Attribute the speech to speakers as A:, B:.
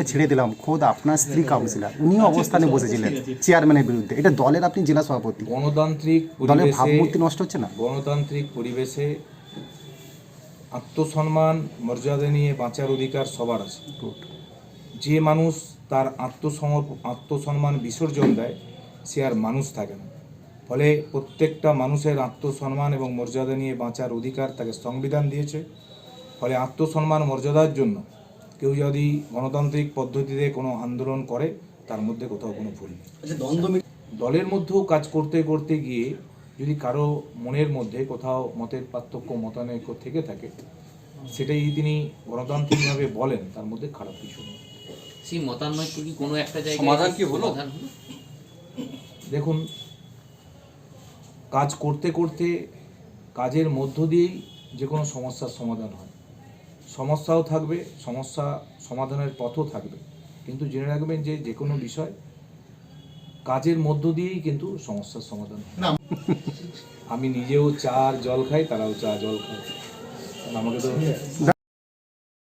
A: থেকে ছেড়ে দিলাম খোদ আপনার স্ত্রী কাউন্সিলর। উনিও অবস্থানে বসেছিলেন চেয়ারম্যানের বিরুদ্ধে। এটা দলের আপনি জেলা সভাপতি।
B: গণতান্ত্রিক
A: দলের ভাবমূর্তি নষ্ট হচ্ছে না?
B: গণতান্ত্রিক পরিবেশে আত্মসম্মান মর্যাদা নিয়ে বাঁচার অধিকার সবার আছে। যে মানুষ তার আত্মসমর্প আত্মসম্মান বিসর্জন দেয় সে আর মানুষ থাকে না। ফলে প্রত্যেকটা মানুষের আত্মসম্মান এবং মর্যাদা নিয়ে বাঁচার অধিকার তাকে সংবিধান দিয়েছে। ফলে আত্মসম্মান মর্যাদার জন্য কেউ যদি গণতান্ত্রিক পদ্ধতিতে কোনো আন্দোলন করে তার মধ্যে কোথাও কোনো ভুল নেই। দলের মধ্যেও কাজ করতে করতে গিয়ে যদি কারও মনের মধ্যে কোথাও মতের পার্থক্য মতানৈক্য থেকে থাকে সেটাই তিনি গণতান্ত্রিকভাবে বলেন তার মধ্যে খারাপ কিছু নেই।
C: সেই মতানৈক্য কি কোনো একটা জায়গায়
D: সমাধান কি হলো?
B: দেখুন কাজ করতে করতে কাজের মধ্য দিয়েই যে কোনো সমস্যার সমাধান হয়। সমস্যাও থাকবে সমস্যা সমাধানের পথও থাকবে। কিন্তু জেনে রাখবেন যে যে কোনো বিষয় কাজের মধ্য দিয়েই কিন্তু সমস্যার সমাধান আমি নিজেও চা আর জল খাই তারাও চা জল খায়। আমাকে তো